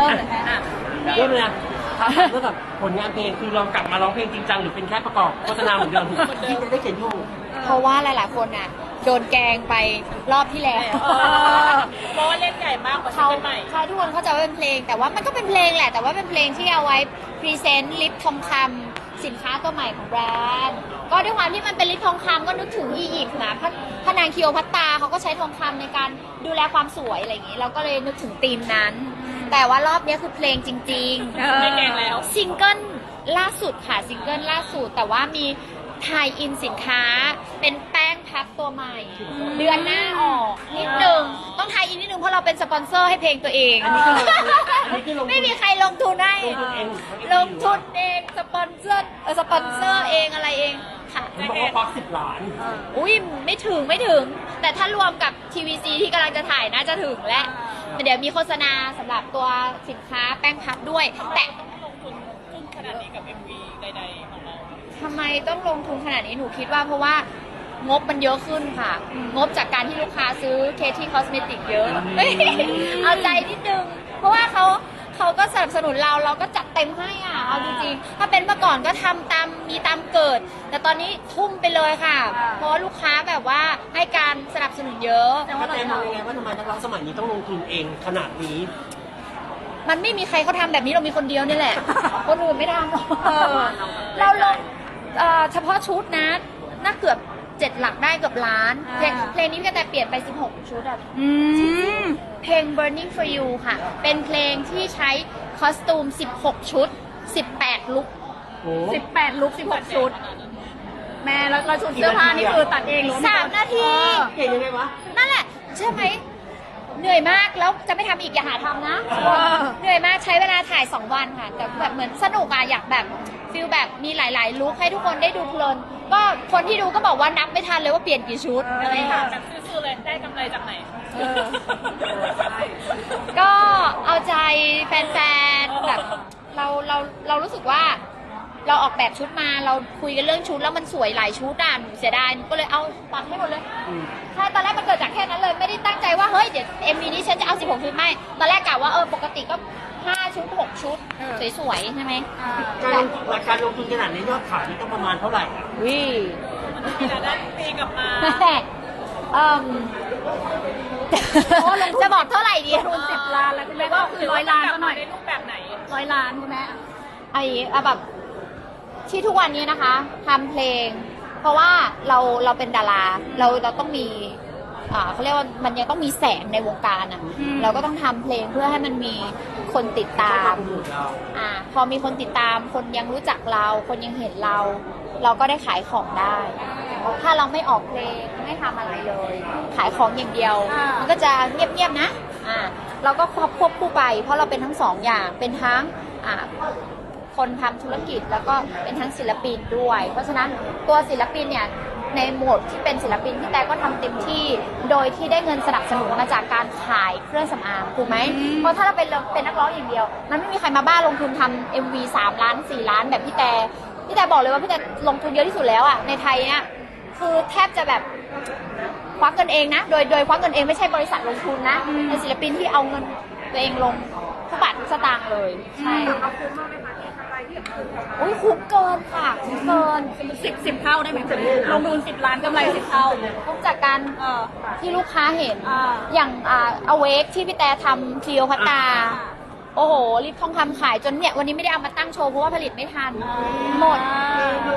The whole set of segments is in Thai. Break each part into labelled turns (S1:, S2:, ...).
S1: เริ่มเลยแม่
S2: เริ่มเลยนะครับเรื่องกับผลงานเพลงคือเรากลับมาร้องเพลงจริงจังหรือเป็นแค่ประกอบโฆษณาเหมือนเดิมที่จะได้เขียนอยู่
S1: เพราะว่าหลาย ๆ คนน่ะ โดนแกงไปรอบที่แล้ว
S3: เพราะว่าเล่นใหญ่มากกว่าซิง
S1: เขา
S3: เกิลใหม่
S1: ใช่ทุกคนเข้าใจว่าเป็นเพลง แต่ว่ามันก็เป็นเพลงแหละ แต่ว่าเป็นเพลงที่เอาไว้พรีเซนต์ลิปทองคำสินค้าตัวใหม่ของแบรนด์ ก็ด้วยความที่มันเป็นลิปทองคำก็นึกถึงอียิปต์นะพระพระนางคิโอพัตตราเขาก็ใช้ทองคำในการดูแลความสวยอะไรอย่างนี้ เราก็เลยนึกถึงธีมนั้น แต่ว่ารอบนี้คือเพลงจริงๆ
S3: ไม่แกล้งแล้ว
S1: ซิงเกิลล่าสุดค่ะซิงเกิลล่าสุด แต่ว่ามีไทยอินสินค้า เป็นแป้งพับตัวใหม่ เดือนหน้าออกนิดนึงต้องไทยอินนิดนึงเพราะเราเป็นสปอนเซอร์ให้เพลงตัวเอง
S2: อันนี้คืออันนี้คือลงทุน
S1: ไม่มีใครลงทุนให้
S2: ลงทุนเอง
S1: ลงทุนเองสปอนเซอร์เออสปอนเซอร์เองอะไรเองค่ะ
S2: เห็นบอกว่าควักสิบล้าน
S1: อุ้ยไม่ถึงไม่ถึง แต่ถ้ารวมกับ TVC ที่กำลังจะถ่ายน่าจะถึงและ เดี๋ยวมีโฆษณาสำหรับตัวสินค้าแป้งพับด้วย แต่
S3: ลงทุนทุ่มขนาดนี้กับ MV ใดๆของเรา
S1: ทำไมต้องลงทุนขนาดนี้หนูคิดว่าเพราะว่างบมันเยอะขึ้นค่ะ งบจากการที่ลูกค้าซื้อเคที่คอสเมติกเยอะเฮ้ยเอาใจนิดนึง เพราะว่าเขา เขาก็สนับสนุนเราเราก็จัดเต็มให้อะเอาจริงๆถ้าเป็นเมื่อก่อนก็ทำตามมีตามเกิด แต่ตอนนี้ทุ่มไปเลยค่ะ เพราะว่าลูกค้าแบบว่าให้การสนับสนุนเยอะ
S2: แต่ว่าแต่มองยังไงว่าทำไมนักร้องสมัยนี้ต้องลงทุนเองขนาดนี้
S1: มันไม่มีใครเขาทำแบบนี้เรามีคนเดียวนี่แหละ คนอื่นไม่ทำหรอกเราลงเอ่อเฉพาะชุดนะ น่าเกือบ เจ็ดหลักได้เกือบล้าน เพลงเพลงนี้พี่กระแตเปลี่ยนไป 16 ชุดอะ
S4: อืม
S1: เพลง Burning for You ค่ะ เป็นเพลงที่ใช้คอสตูม 16 ชุด 18 ลุค
S2: โอ้
S4: สิบแปดลุกสิบหกชุด แม่แล้วก็ชุดเสื้อผ้านี่คือตัดเองหรือว่
S1: สามนาที
S2: เก่งยังไงวะ
S1: นั่นแหละเชื่อไหมเหนื่อยมากแล้วจะไม่ทำอีกอย่าหาทำนะ เหนื่อยมากใช้เวลาถ่าย 2 วันค่ะ แต่แบบเหมือนสนุกอะอยากแบบฟิลแบบมีหลาย ๆ ลุคให้ทุกคนได้ดูเพลิน ก็คนที่ดูก็บอกว่านับไม่ทันเลยว่าเปลี่ยนกี่ชุด
S3: อะไรถามแบบซื่อๆเลยได้กำไรจากไหน
S1: เออ ก็เอาใจแฟนๆแบบเราเราเรารู้สึกว่าเราออกแบบชุดมาเราคุยกันเรื่องชุดแล้วมันสวยหลายชุดอะหนูเสียดายหนูก็เลยเอาตัดให้หมดเลย
S2: อืม
S1: ใช่ตอนแรกมันเกิดจากแค่นั้นเลยไม่ได้ตั้งใจว่าเฮ้ยเดี๋ยวเอ็มวีนี้ฉันจะเอา16ชุดไม่ตอนแรกกะว่าเออปกติก็ 5ชุด6ชุด สวยๆ ใช่ไหม
S2: การลงทุนการลงทุนขนาดนี้ยอดขายนี่ต้องประมาณเท่าไหร่อะ
S1: วิ
S3: มีแต่ได้ปีกลับมา
S1: เอิ่มจะบอกเท่าไหร่ดี
S4: คูณสิบล้านแล้วคุณแม่ก็คือร้อยล้านก็หน่อย
S3: ในรูปแบบไหน
S4: ร้อยล้านคุณแม่
S1: ไอ้อะแบบที่ทุกวันนี้นะคะทำเพลง เพราะว่าเราเราเป็นดาราเราเราต้องมีอ่าเขาเรียกว่ามันยังต้องมีแสงในวงการอะ
S4: อืม
S1: เราก็ต้องทำเพลงเพื่อให้มันมี คนติดตามอ่าพอมีคนติดตาม คนยังรู้จักเรา คนยังเห็นเรา เราก็ได้ขายของได้ ถ้าเราไม่ออกเพลงไม่ทำอะไรเลย ขายของอย่างเดียว
S4: มั
S1: นก็จะเงียบๆนะอ่าเราก็ควบคู่ไป เพราะเราเป็นทั้งสองอย่างเป็นทั้งอ่าคนทำธุรกิจแล้วก็เป็นทั้งศิลปินด้วย เพราะฉะนั้นตัวศิลปินเนี่ย ในโหมดที่เป็นศิลปินพี่แต่ก็ทำเต็มที่ โดยที่ได้เงินสนับสนุนมาจากการขายเครื่องสำอางถูกไหม
S4: อืม
S1: เพราะถ้าเราเป็นเป็นนักร้องอย่างเดียว มันไม่มีใครมาบ้าลงทุนทำ MV 3 ล้าน 4 ล้านแบบพี่แต่พี่แต่บอกเลยว่าพี่แต่ลงทุนเยอะที่สุดแล้วอะในไทยเนี่ยคือแทบจะแบบควักเงินเองนะ โดยโดยควักเงินเองไม่ใช่บริษัทลงทุนนะเป็นศิลปินที่เอาเงินตัวเองลงทุกบาททุกสตางค์เลยใช่ อุ้ยคุ้มเกินค่ะคุ้มเกิน
S4: สิบสิบเท่าได้ไหมลงทุนสิบล้านกำไรสิบเท่า
S1: คุ้มจากการ
S4: เออ
S1: ที่ลูกค้าเห็น
S4: อ่า
S1: อย่างอ่าอเวกที่พี่แต่ทำคลีโอพัตตา โอ้โหรีบทองคำขายจนเนี่ยวันนี้ไม่ได้เอามาตั้งโชว์เพราะว่าผลิตไม่ทัน หมด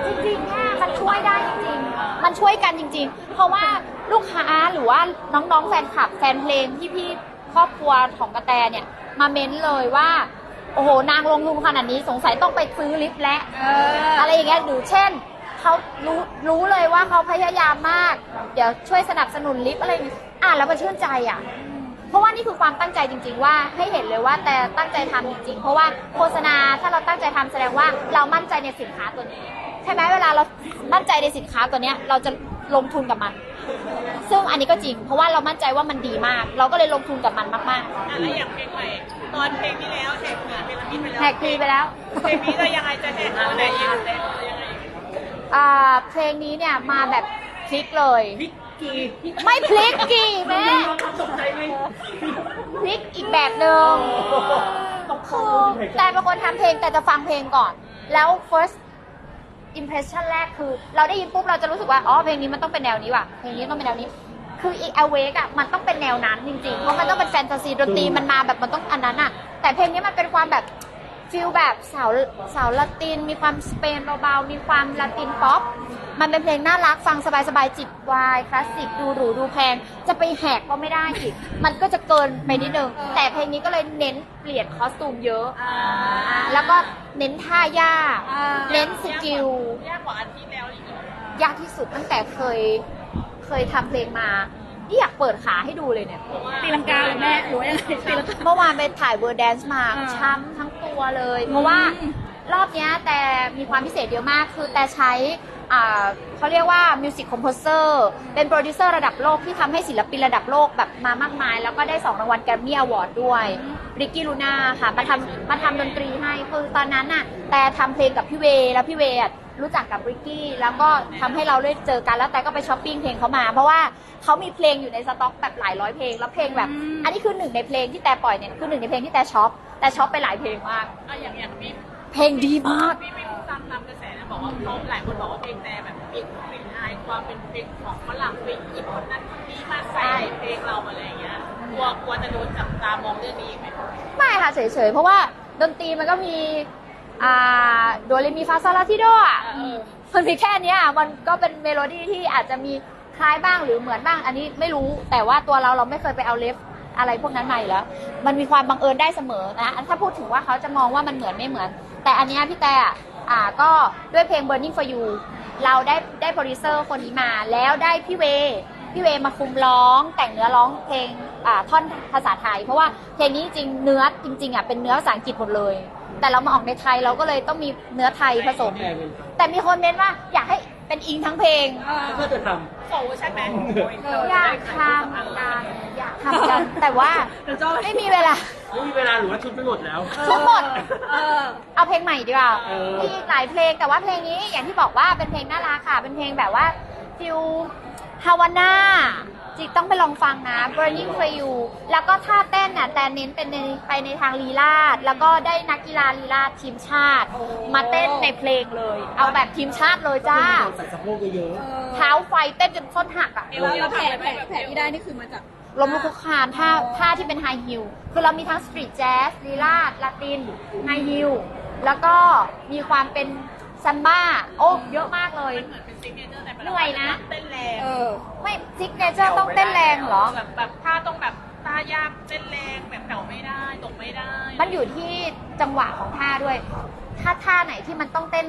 S1: จริงๆค่ะมันช่วยได้จริงๆ มันช่วยกันจริง ๆ เพราะว่าลูกค้าหรือว่าน้องๆแฟนคลับแฟนเพลงที่พี่ครอบครัวของกระแตเนี่ยมาเม้นเลยว่า โอ้โห นางลงทุนขนาดนี้สงสัยต้องไปซื้อลิฟต์แล้ว
S4: เออ
S1: อะไรอย่างเงี้ยหรือเช่นเขารู้รู้เลยว่าเขาพยายามมาก เดี๋ยวช่วยสนับสนุนลิฟต์อะไรอย่างเงี้ยอ่านแล้วมันชื่นใจอะ เพราะว่านี่คือความตั้งใจจริง ๆ ว่าให้เห็นเลยว่าแต่ตั้งใจทำจริงๆ เพราะว่าโฆษณาถ้าเราตั้งใจทำแสดงว่าเรามั่นใจในสินค้าตัวนี้ใช่ไหมเวลาเรามั่นใจในสินค้าตัวเนี้ยเราจะลงทุนกับมัน ซึ่งอันนี้ก็จริง เพราะว่าเรามั่นใจว่ามันดีมาก เราก็เลยลงทุนกับมันมาก
S3: อะแล้วอย่างเพลงใหม่ ตอนเพลงที่แล้วแหกหนีเป็นละมิดไป
S1: ๆ
S3: แล้ว
S1: แหกคลีไปแล้ว
S3: เพลงนี้จะยังไงจะแหกหนีไหนยังไงยังไง
S1: อ่าเพลงนี้เนี่ยมาแบบพลิกเลย
S2: พิกกี
S1: ไม่พลิกกี่แม่
S2: ตกใจไหม
S1: พลิกอีกแบบหนึ่ง
S2: ตก
S1: แต่เป็นคนทำเพลงแต่จะฟังเพลงก่อน แล้ว first impression แรกคือ เราได้ยินปุ๊บเราจะรู้สึกว่า อ๋อ เพลงนี้มันต้องเป็นแนวนี้ว่ะ เพลงนี้ต้องเป็นแนวนี้ คืออี awake อะมันต้องเป็นแนวนั้นจริงๆ เพราะมันต้องเป็นแฟนตาซีดนตรีมันมาแบบมันต้องอันนั้นอะแต่เพลงนี้มันเป็นความแบบฟิลแบบสาวสาวละติน มีความสเปนเบาๆ มีความละตินป๊อป มันเป็นเพลงน่ารักฟังสบายๆ จิบวายคลาสสิกดูหรูดูแพง จะไปแหกก็ไม่ได้อีก มันก็จะเกินไปนิดนึง แต่เพลงนี้ก็เลยเน้นเปลี่ยนคอสตูมเยอะ
S4: อ่า
S1: อ่าแล้วก็เน้นท่ายาก
S4: อ่า
S1: เน้นสกิล
S3: ยากกว่าอันที่แล้วอีกเหรอ
S1: ยากที่สุดตั้งแต่เคยเค ยทำเพลงมานี่อยากเปิดขาให้ดูเลยเนี่ย
S4: ตีลังกาเลยแม่หรือว่ายังไงตีลังกา
S1: เมื่อวานไปถ่ายเวอร์แดนซ์มา
S4: อ่า
S1: ช้ำทั้งตัวเลย เพราะว่า
S4: อืม
S1: รอบเนี้ยแต่มีความพิเศษเยอะมาก คือแต่ใช้อ่าเขาเรียกว่ามิวสิกคอมโพเซอร์เป็นโปรดิวเซอร์ระดับโลกที่ทำให้ศิลปินระดับโลกแบบมามากมาย แล้วก็ได้ 2 รางวัลแกรมมี่อวอร์ดด้วยริกกี้ลูน่าค่ะ มาทำมาทำดนตรีให้คือตอนนั้นน่ะแต่ทำเพลงกับพี่เวย์แล้วพี่เวย์อะ รู้จักกับริกกี้แล้วก็ทำให้เราได้เจอกันแล้วแต่ก็ไปช้อปปิ้งเพลงเขามา เพราะว่าเขามีเพลงอยู่ในสต็อกแบบหลายร้อยเพลงแล้วเพลงแบบ
S4: อืม
S1: อันนี้คือหนึ่งในเพลงที่แต่ปล่อยเนี่ยคือหนึ่งในเพลงที่แต่ช็อปแต่ช็อปไปหลายเพลงมาก
S3: อะอย่างอย่างพี่
S1: เพลงดีมาก
S3: พี่ไม่รู้ตามตามกระแสนะบอกว่าเขาหลายคนบอกว่าเพลงแต่แบบมีกลิ่นอายความเป็นเพลงของฝรั่งไปหยิบคนนั้นคนนี้มาใส่ในเพลงเราอะไรอย่างเงี้ยกลัวกลัวจะโดนจับตามองเรื่องนี้อีกไหม
S1: ไม่ค่ะเฉยๆเพราะว่าดนตรีมันก็มีอ่า โดเรมีฟาซาลาทิโดอะ
S3: เออ
S1: มันมีแค่เนี้ยมันก็เป็นเมโลดี้ที่อาจจะมีคล้ายบ้างหรือเหมือนบ้าง อันนี้ไม่รู้แต่ว่าตัวเราเราไม่เคยไปเอาเลฟอะไรพวกนั้นมาอยู่แล้ว มันมีความบังเอิญได้เสมอนะถ้าพูดถึงว่าเขาจะมองว่ามันเหมือนไม่เหมือน แต่อันเนี้ยพี่แต่อะอ่าก็ด้วยเพลง Burning for You เราได้ได้โปรดิวเซอร์คนนี้มา แล้วได้พี่เว พี่เวมาคุมร้อง แต่งเนื้อร้องเพลงอ่าท่อนภาษาไทย เพราะว่าเพลงนี้จริงเนื้อจริงๆอะเป็นเนื้อภาษาอังกฤษหมดเลย แต่เรามาออกในไทยเราก็เลยต้องมีเนื้อไทยผสม
S2: แปลเป็น
S1: แต่มีคนเม้นว่าอยากให้เป็นอิงทั้งเพลง
S2: ถ้าเพื่อจะท
S3: ขอเวอร์ชันแมน
S1: อยากทำกันอยากทำกัน แต่ว่าไม่มีเวลาำ
S2: ไม่มีเวลาหรือว่าชุดไม่หมดแล้ว
S1: ทั้งหมด
S4: เออ
S1: เอาเพลงใหม่ดีกว่า
S2: เออ
S1: มีอีกหลายเพลงแต่ว่าเพลงนี้อย่างที่บอกว่าเป็นเพลงน่ารักค่ะ เป็นเพลงแบบว่าฟิลฮาวาน่า จิต้องไปลองฟังนะ Burning for You แล้วก็ท่าเต้นน่ะแต่เน้นเป็นในไปในทางลีลาด แล้วก็ได้นักกีฬาลีลาดทีมชาติ มาเต้นในเพลงเลย เอาแบบทีมชาติเลยจ้า
S2: ใส่สะโพกเยอะ
S1: เท้าไฟเต้นจนส้นหักอะ
S4: แล้วแล้วแผลแผลแผลที่ได้นี่คือมาจาก
S1: ลมลุกคลุกคลานท่าท่าที่เป็นไฮฮิลคือเรามีทั้งสตรีทแจ๊สลีลาดลาตินไฮฮิลแล้วก็มีความเป็นซัมบ้า โอ้เยอะมากเลย
S3: เหมือนเป็น ซิกเนเจอร์ใน
S1: เหนื่อยนะ
S3: เต้นแรง
S4: เออ
S1: ไม่ซิกเนเจอร์ต้องเต้นแรงเหรอ
S3: แบบแบบท่าต้องแบบท่ายากเต้นแรงแบบแผ่วไม่ได้ตกไม่ได้
S1: มันอยู่ที่จังหวะของท่าด้วย ถ้าท่าไหนที่มันต้องเต้น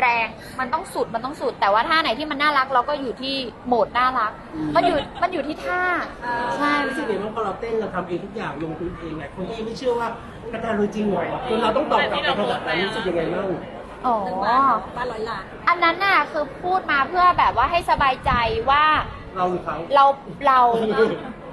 S1: แรง มันต้องสุด มันต้องสุด แต่ว่าท่าไหนที่มันน่ารักเราก็อยู่ที่โหมดน่ารัก มันอยู่ มันอยู่ที่ท่า ใช่
S2: ๆรู้สึกยังไงบ้างพอเราเต้นเราทำเองทุกอย่างลงทุนเองไงคนก็ยังไม่เชื่อว่ากระดานรู้จริงเหรอจนเราต้องตอบกลับไปขนาดนั้นรู้สึกยังไงบ้าง
S1: อ๋อ
S4: บ้านร้อยล้าน
S1: อันนั้นน่ะคือพูดมาเพื่อแบบว่าให้สบายใจว่า
S2: เราหรือเขา
S1: เราเรา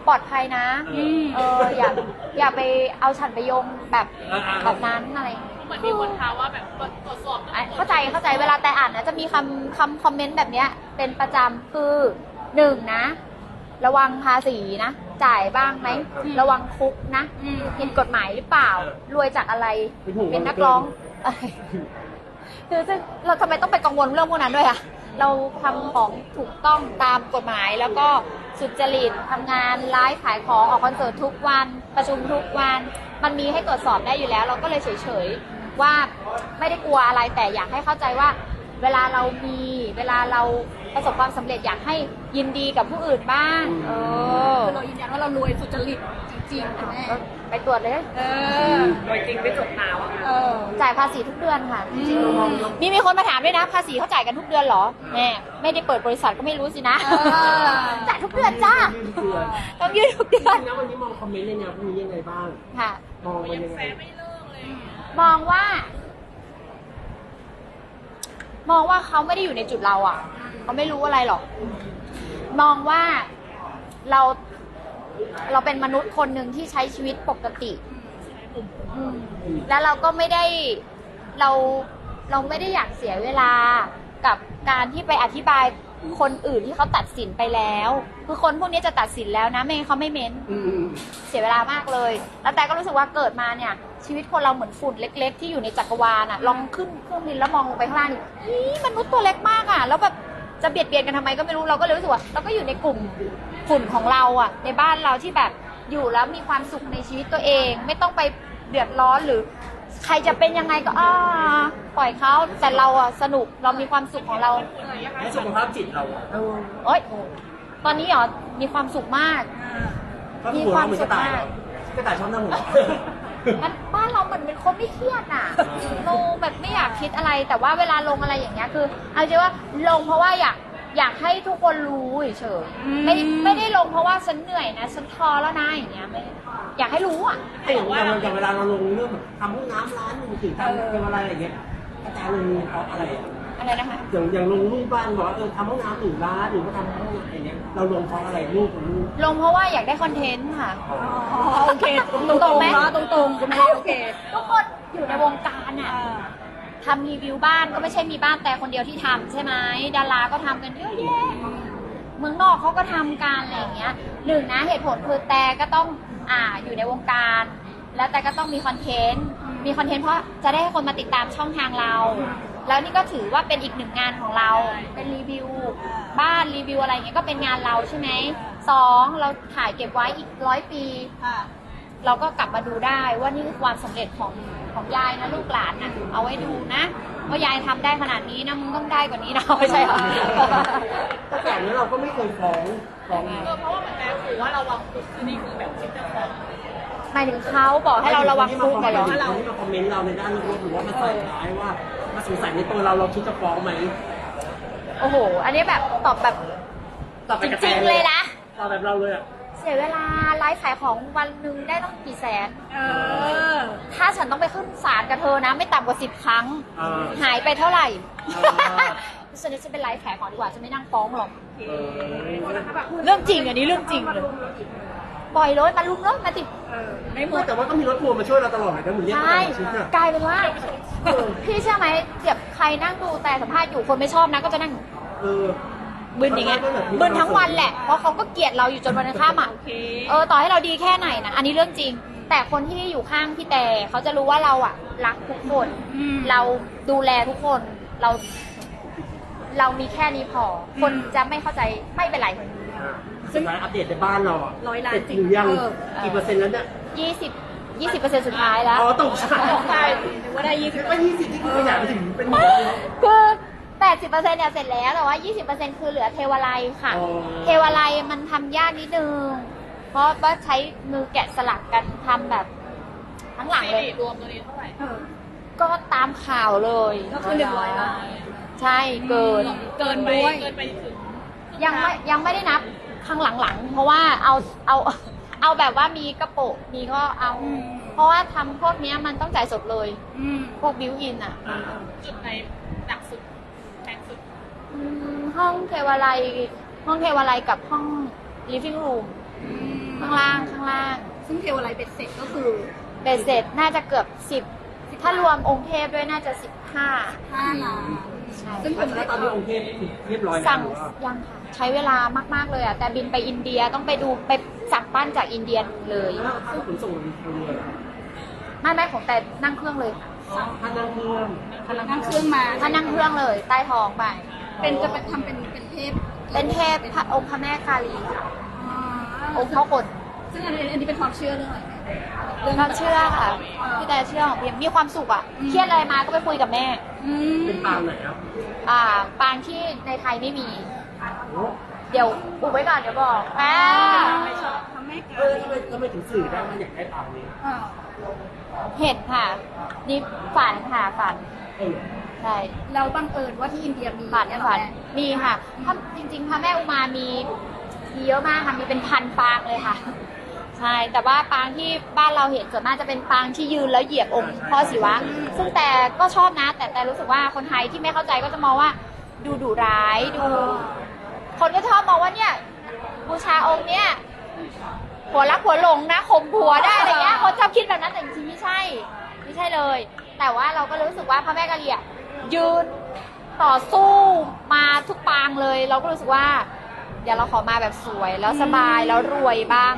S1: ปลอดภัยนะ
S2: อืม
S1: เอออย่าอย่าไปเอาฉันไปโยงแบบ
S2: อ่าๆ
S1: แบบนั้นอะไรอย่างเงี้ย
S3: เหมือนมีคนท้าว่าแบบตรวจสอบ
S1: อะเข้าใจเข้าใจเวลาแต่อ่านนะจะมีคำคำคอมเมนต์แบบเนี้ย เป็นประจำคือหนึ่งนะ ระวังภาษีนะ จ่ายบ้างไหมระวังคุกนะ
S4: อืม
S1: ผิดกฎหมายหรือเปล่ารวยจากอะไร
S2: เป็นห่วง
S1: เป็นนักร้อง คือซึ่งเราทำไมต้องไปกังวลเรื่องพวกนั้นด้วยอะเราทำของถูกต้องตามกฎหมายแล้วก็สุจริตทำงานไลฟ์ขายของออกคอนเสิร์ตทุกวันประชุมทุกวัน มันมีให้ตรวจสอบได้อยู่แล้ว เราก็เลยเฉยๆว่าไม่ได้กลัวอะไรแต่อยากให้เข้าใจว่า เวลาเรามีเวลาเราประสบความสำเร็จอยากให้ยินดีกับผู้อื่นบ้าง เออ
S4: คือเรายืนยันว่าเรารวยสุจริตจริงๆนะแม่
S1: ไปตรวจเลย
S4: เออ
S3: โดยจริงไม่จบหนาวอะ
S4: เออ
S1: จ่ายภาษีทุกเดือนค่ะมีมีคนมาถามด้วยนะ ภาษีเขาจ่ายกันทุกเดือนเหรอแม่ไม่ได้เปิดบริษัทก็ไม่รู้สินะ
S4: เออ
S1: จ่ายทุกเดือนจ้า
S2: เดือน
S1: ต้องยื่นทุกเดือน
S2: แล้ววันนี้มองคอมเมนต์ในแนวพวกนี้ยังไงบ้าง
S1: ค่ะ
S2: มองมัน
S3: ยัง
S2: ยังไง
S3: แซะไม่เลิกเลย
S1: มองว่า มองว่าเขาไม่ได้อยู่ในจุดเราอะเขาไม่รู้อะไรหรอก มองว่าเรา เราเป็นมนุษย์คนหนึ่งที่ใช้ชีวิตปกติอืมแล้วเราก็ไม่ได้เราเราไม่ได้อยากเสียเวลากับการที่ไปอธิบายคนอื่นที่เขาตัดสินไปแล้ว คือคนพวกนี้จะตัดสินแล้วนะไม่งั้นเขาไม่เม้น
S2: อืม
S1: เสียเวลามากเลย แล้วแต่ก็รู้สึกว่าเกิดมาเนี่ย ชีวิตคนเราเหมือนฝุ่นเล็ก ๆ ที่อยู่ในจักรวาลอะลองขึ้นเครื่องบินแล้วมองลงไปข้างล่างนี่อีมนุษย์ตัวเล็กมากอะแล้วแบบ จะเบียดเบียนกันทำไมก็ไม่รู้เราก็เลยรู้สึกว่าเราก็อยู่ในกลุ่มฝุ่นของเราอะในบ้านเราที่แบบอยู่แล้วมีความสุขในชีวิตตัวเอง ไม่ต้องไปเดือดร้อนหรือใครจะเป็นยังไงก็อ่าปล่อยเขาแต่เราอะสนุกเรามีความสุขของเรา
S2: และสุขภาพจิตเราอะเออ
S1: เอ้ยตอนนี้เหรอมีความสุขมาก
S2: ก็หัวเราเหมือนกระต่ายเหรอกระต่ายชอบหน้าหมู
S1: มันบ้านเราเหมือนเป็นคนไม่เครียดอะโนแบบไม่อยากคิดอะไร แต่ว่าเวลาลงอะไรอย่างเงี้ยคือ เอาจริงว่าลงเพราะว่าอยากอยากให้ทุกคนรู้เฉย
S4: อืม
S1: ๆไม่ไม่ได้ลงเพราะว่าฉันเหนื่อยนะฉันท้อแล้วนะอย่างเงี้ยไม่อยากให้รู้อะ
S2: แต่อย่างอย่างอย่างเวลาเราลงเรื่องแบบทำห้องน้ำร้านหนึ่งถึงทำเป็นอะไรอย่างเงี้ยกระต่ายลงเพราะอะไรอะ
S1: อะไรนะคะ
S2: อย่างอย่างลงรูปบ้านบอกว่าเออทำห้องน้ำหนึ่งร้านหรือว่าทำห้องน้ำอะไรเงี้ยเราลงเพราะอะไรรูปของรูป
S1: ลงเพราะว่าอยากได้คอนเทนต์ค่ะ
S4: อ๋อโอเคตรงๆ
S1: ตรงไหม
S4: เนาะตรงๆคุณแม่โอเค
S1: ทุกคนอยู่ในวงการอะ
S4: อ่า
S1: ทำรีวิวบ้านก็ไม่ใช่มีบ้านแต่คนเดียวที่ทำใช่ไหมดาราก็ทำกันเยอะแยะเมืองนอกเขาก็ทำกันอะไรอย่างเงี้ยหนึ่งนะเหตุผลคือแต่ก็ต้องอ่าอยู่ในวงการ แล้วแต่ก็ต้องมีคอนเทนต์มีคอนเทนต์เพราะจะได้ให้คนมาติดตามช่องทางเรา แล้วนี่ก็ถือว่าเป็นอีกหนึ่งงานของเรา เป็นรีวิว บ้านรีวิวอะไรเงี้ยก็เป็นงานเราใช่ไหมสองเราถ่ายเก็บไว้อีกร้อยปี
S4: ค่ะ
S1: เราก็กลับมาดูได้ว่านี่คือความสำเร็จของของยายนะลูกหลานนะเอาไว้ดูนะว่ายายทำได้ขนาดนี้นะมึงต้องได้กว่านี้นะไม่ใช่เหรอ
S2: แต่ก่อนนี้เราก็ไม่เคยฟ้องฟ้อง
S3: เออเพราะว่าเหมือนแม่ขู่ว่าระวังคุกคือนี่คือแบบคิดจะฟ้อง
S1: หมายถึงเขาบอกให้เราระวังคุกเหรอ
S2: คนที่มาคอมเมนต์เราในด้านลบหรือว่ามาใส่ร้ายว่า มาสงสัยในตัวเราเราคิดจะฟ้องไหม
S1: โอ้โห อันนี้แบบตอบแบบ
S2: ตอบไป
S1: จ
S2: กระแต
S1: ริงๆเลยนะ
S2: ตอบแบบเราเลยอะ
S1: เสียเวลาไลฟ์ขายของวันหนึ่งได้ต้องกี่แสน
S4: เออ
S1: ถ้าฉันต้องไปขึ้นศาลกับเธอนะ ไม่ต่ำกว่าสิบครั้ง
S2: อ่า
S1: หายไปเท่าไหร่
S2: อ่า
S1: ฉันจะเป็นไลฟ์ขายของดีกว่าจะไม่นั่งฟ้องหรอก
S2: เออ
S1: เรื่องจริงอันนี้เรื่องจริงเลย ปล่อยเลยมาลุมเลยมาติด
S4: ไม่หม
S2: ไม่
S4: ด
S2: แต่ว่าก็มีรถทัวร์มาช่วยเราตลอดเลยนะเหมือนเรียก
S1: ใช่
S2: ตลอดชิ้นอะ
S1: กลายเป็นว่าพี่เชื่อไหมเจ็บใครนั่งดูแต่สัมภาษณ์อยู่คนไม่ชอบนะก็จะนั่ง
S2: เออ
S1: บึนอย่างเงี้ยบึนทั้งวันแหละ เพราะเขาก็เกลียดเราอยู่จนวันนั้นข้ามอะ
S4: โอเค
S1: เออต่อให้เราดีแค่ไหนนะอันนี้เรื่องจริง แต่คนที่อยู่ข้างพี่แต่เขาจะรู้ว่าเราอะ รักทุกคน
S4: อืม
S1: เราดูแลทุกคนเรา เรามีแค่นี้พอ คน
S4: อืม
S1: จะไม่เข้าใจไม่เป็นไร
S2: สุดท้ายอัปเดตในบ้านเราอะ
S4: ร้อยล้าน
S2: เสร็จ
S4: จริง
S2: หรือยัง
S4: เออ
S2: กี่เปอร์เซ็นต์แล้วเนี่ย
S1: ยี่สิบยี่สิบเปอร์เซ็นต์สุดท้ายแล้ว
S2: อ๋อตกใจ
S4: ใช่นึกว่าได้ยี่สิบ
S2: ไม่ยี่สิบที่ขยายไปถึงเป็นหมดเลย
S1: คือแปดสิบเปอร์เซ็นต์เนี่ยเสร็จแล้ว แต่ว่ายี่สิบเปอร์เซ็นต์คือเหลือเทวาลัยค่ะ
S2: อ๋อ
S1: เทวาลัยมันทำยากนิดนึง เพราะว่าใช้มือแกะสลักกันทำแบบทั้งหลัง
S3: ซี
S1: เลย
S3: รีส์รวมตัวนี้เท่าไหร่
S4: เออ
S1: ก็ตามข่าวเลย
S4: ก็คือหนึ่งร้อยล้าน
S1: ใช่เกิน
S4: เกิน
S3: ไป
S4: ด้วย
S3: เกินไปถึง
S1: ยังไม่ยังไม่ได้นับข้างหลังๆ เพราะว่าเอาเอาเอาแบบว่ามีกระโปะมีก็เอา
S4: อืม
S1: เพราะว่าทำพวกเนี้ยมันต้องจ่ายสดเลย
S4: อืม
S1: พวกบิวอินอะ
S2: อ่า
S3: จุดไหนหนักสุดแพงสุด
S1: อืมห้องเทวาลัยห้องเทวาลัยกับห้อง living room ข้างล่างข้างล่าง
S4: ซึ่งเทวอะไรเป็ดเสร็จก็คือ
S1: เบ็ดเสร็จน่าจะเกือบสิบถ้ารวมองค์เทพด้วยน่าจะสิบห้า
S4: ห้าล้าน
S1: ใช่
S4: ซึ่ง
S2: แล้วตอนนี้องค์เทพเรียบร้อยแล้ว
S1: สั่ง
S2: หรือว่า
S1: ยังค่ะใช้เวลามาก ๆ เลยอะ แต่บินไปอินเดียต้องไปดูไปสั่งปั้นจากอินเดียเลย
S2: แล้วถ้าขนส่งมันทางเรือ
S1: ไม่ไม่ของแต่นั่งเครื่องเลยค่ะ
S2: ถ้านั่งเครื่อง
S4: นั่งเครื่องมา
S1: ถ้านั่งเครื่องเลย ใต้ท้องไป
S4: เป็นจะเป็นทำเป็นเป็นเทพ
S1: เป็นเทพพระองค์พระแม่กาลีค่ะ
S4: อ๋อ
S1: องค์พ่อคน
S4: ซึ่งอันนี้อันนี้เป็นความเชื่อเรื่องอะไร
S1: เรื่อง ความเชื่อค่ะพี่แต่เชื่อของพี่มีความสุขอะเครียดอะไรมาก็ไปคุยกับแม่
S4: อืม
S2: เป็นปางไหนครับ
S1: อ่าปางที่ในไทยไม่มี
S2: โอ้
S1: เดี๋ยวอุบไว้ก่อนเดี๋ยวบอกอ่า
S4: ไม่ชอบทำแม่
S2: เอ
S4: กั
S2: อนทำไมทำไมถึงสื่อได้ว่าอยากได้ปางนี้
S4: อ่า
S1: เห็นค่ะ นี่ฝันค่ะฝัน
S2: เออ
S1: ใช่
S4: เราบังเอิญว่าที่อินเดียมี
S1: ฝัน
S4: เนี่ยเหรอ
S1: ฝัน
S4: แม่
S1: มีค่ะถ้าจริงๆพระแม่อุมามีมีเยอะมากค่ะมีเป็นพันปางเลยค่ะ ใช่ แต่ว่าปางที่บ้านเราเห็นส่วนมากจะเป็นปางที่ยืนแล้วเหยียบองค์พ่อศิวะ ซึ่งแต่ก็ชอบนะ แต่แต่รู้สึกว่าคนไทยที่ไม่เข้าใจก็จะมองว่าดูดุร้ายดู คนก็ชอบมองว่าเนี่ยบูชาองค์เนี่ยผัวรักผัวหลงนะข่มผัวได้อะไรเงี้ยคนชอบคิดแบบนั้นแต่จริงๆไม่ใช่ ไม่ใช่เลย แต่ว่าเราก็รู้สึกว่าพระแม่กะเหรี่ยยืนต่อสู้มาทุกปางเลย เราก็รู้สึกว่า เดี๋ยวเราขอมาแบบสวยแล้วสบายแล้วรวยบ้าง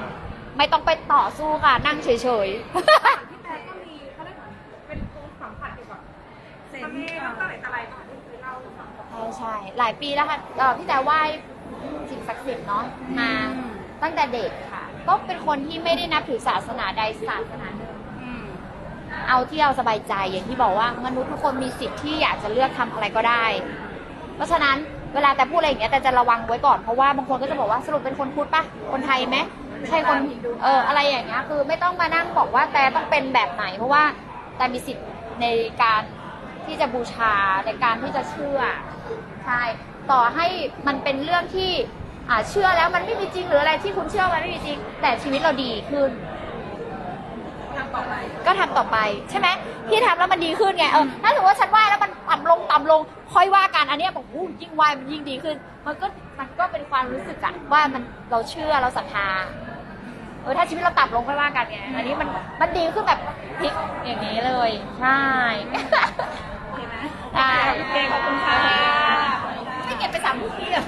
S1: ไม่ต้องไปต่อสู้ค่ะ นั่งเฉยๆ
S4: พี่แจ๊ก็มีเขาเรี
S5: ยกเป็นอค์สัมผัสเกี่ยวกับ
S4: เซนเมตั้งแต่
S5: อะ
S4: ไร
S1: ใช่ใช่หลายปีแล้วค่ะพี่แต่ไหว้สิ่งศักดิ์สิทธิ์เนาะมาตั้งแต่เด็กค่ะ ก็เป็นคนที่ไม่ได้นับถือศาสนาใดศาสนาหนึ่งเอาที่เราสบายใจอย่างที่บอกว่ามนุษย์ทุกคนมีสิทธิ์ที่อยากจะเลือกทำอะไรก็ได้ เพราะฉะนั้นเวลาแต่พูดอะไรอย่างเงี้ยแต่จะระวังไว้ก่อนเพราะว่าบางคนก็จะบอกว่าสรุปเป็นคนพุทปะคนไทยไหม ใช่คนเอออะไรอย่างเงี้ยคือไม่ต้องมานั่งบอกว่าแต่ต้องเป็นแบบไหน เพราะว่าแต่มีสิทธิ์ในการที่จะบูชาในการที่จะเชื่อใช่ต่อให้มันเป็นเรื่องที่อ่าเชื่อแล้วมันไม่มีจริงหรืออะไรที่คุณเชื่อมันไม่มีจริง แต่ชีวิตเราดีขึ้น
S3: ทำต่อไป
S1: ก็ทำต่อไปใช่ไหมพี่ทำแล้วมันดีขึ้นไงเออถ้าสมมติว่าฉันไหว้แล้วมันต่ำลงต่ำลงค่อยว่ากันอันเนี้ยบอกอู้ยิ่งไหว้มันยิ่งดีขึ้น มันก็มันก็เป็นความรู้สึกอะว่ามันเราเชื่อเราศรัทธา เออถ้าชีวิตเราตับลงค่อยว่ากันไงอันนี้มันมันดีขึ้นแบบพิกอย่างนี้เลยใช่
S4: ได้โอเคขอบคุณค่ะไม่เก็บ
S1: ไปสามที่อ่